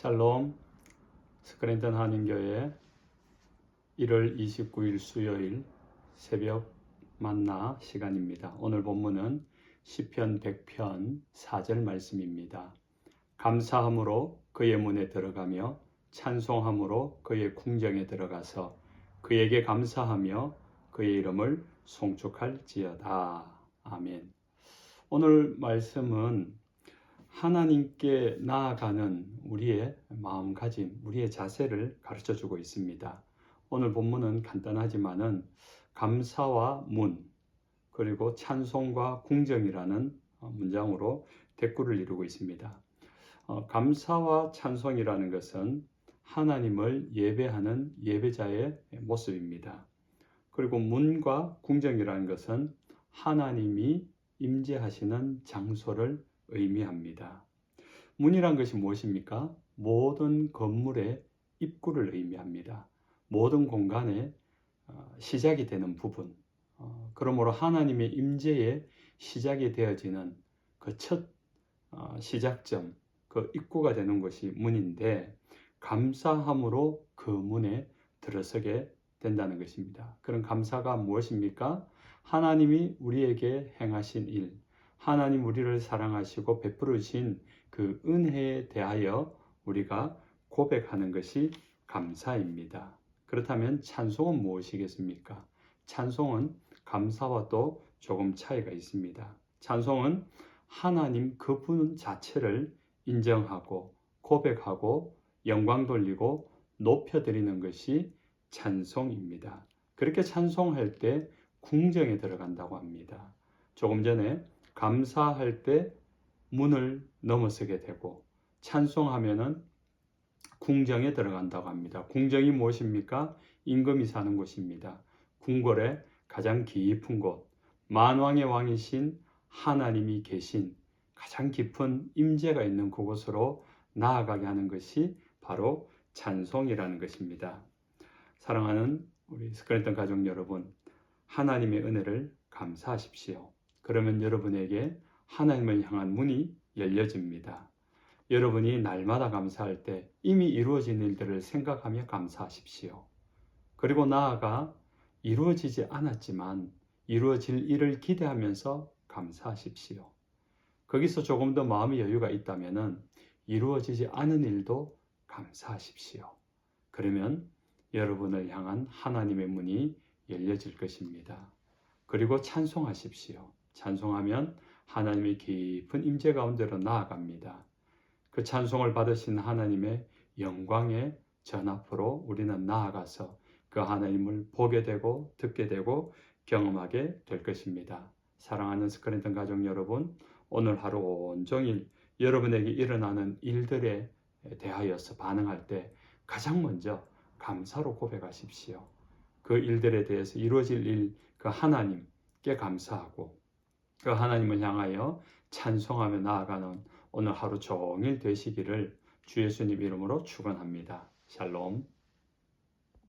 샬롬 스크랜턴 한인교회 1월 29일 수요일 새벽 만나 시간입니다. 오늘 본문은 시편 100편 4절 말씀입니다. 감사함으로 그의 문에 들어가며 찬송함으로 그의 궁정에 들어가서 그에게 감사하며 그의 이름을 송축할지어다. 아멘. 오늘 말씀은 하나님께 나아가는 우리의 마음가짐, 우리의 자세를 가르쳐 주고 있습니다. 오늘 본문은 간단하지만은 감사와 문, 그리고 찬송과 궁정이라는 문장으로 대꾸를 이루고 있습니다. 어, 감사와 찬송이라는 것은 하나님을 예배하는 예배자의 모습입니다. 그리고 문과 궁정이라는 것은 하나님이 임재하시는 장소를 의미합니다. 문이란 것이 무엇입니까? 모든 건물의 입구를 의미합니다. 모든 공간의 어, 시작이 되는 부분. 어, 그러므로 하나님의 임재의 시작이 되어지는 그첫 어, 시작점, 그 입구가 되는 것이 문인데 감사함으로 그 문에 들어서게 된다는 것입니다. 그런 감사가 무엇입니까? 하나님이 우리에게 행하신 일, 하나님 우리를 사랑하시고 베풀으신 그 은혜에 대하여 우리가 고백하는 것이 감사입니다. 그렇다면 찬송은 무엇이겠습니까? 찬송은 감사와 또 조금 차이가 있습니다. 찬송은 하나님 그분 자체를 인정하고 고백하고 영광 돌리고 높여드리는 것이 찬송입니다. 그렇게 찬송할 때 궁정에 들어간다고 합니다. 조금 전에 감사할 때 문을 넘어서게 되고 찬송하면은 궁정에 들어간다고 합니다. 궁정이 무엇입니까? 임금이 사는 곳입니다. 궁궐의 가장 깊은 곳, 만왕의 왕이신 하나님이 계신 가장 깊은 임재가 있는 그곳으로 나아가게 하는 것이 바로 찬송이라는 것입니다. 사랑하는 우리 스크랜턴 가족 여러분, 하나님의 은혜를 감사하십시오. 그러면 여러분에게 하나님을 향한 문이 열려집니다. 여러분이 날마다 감사할 때 이미 이루어진 일들을 생각하며 감사하십시오. 그리고 나아가 이루어지지 않았지만 이루어질 일을 기대하면서 감사하십시오. 거기서 조금 더 마음의 여유가 있다면 이루어지지 않은 일도 감사하십시오. 그러면 여러분을 향한 하나님의 문이 열려질 것입니다. 그리고 찬송하십시오. 찬송하면 하나님의 깊은 임재 가운데로 나아갑니다. 그 찬송을 받으신 하나님의 영광의 전 앞으로 우리는 나아가서 그 하나님을 보게 되고 듣게 되고 경험하게 될 것입니다. 사랑하는 스크린턴 가족 여러분, 오늘 하루 온종일 여러분에게 일어나는 일들에 대하여서 반응할 때 가장 먼저 감사로 고백하십시오. 그 일들에 대해서 이루어질 일, 그 하나님께 감사하고 그 하나님을 향하여 찬송하며 나아가는 오늘 하루 종일 되시기를 주 예수님 이름으로 축원합니다. 샬롬.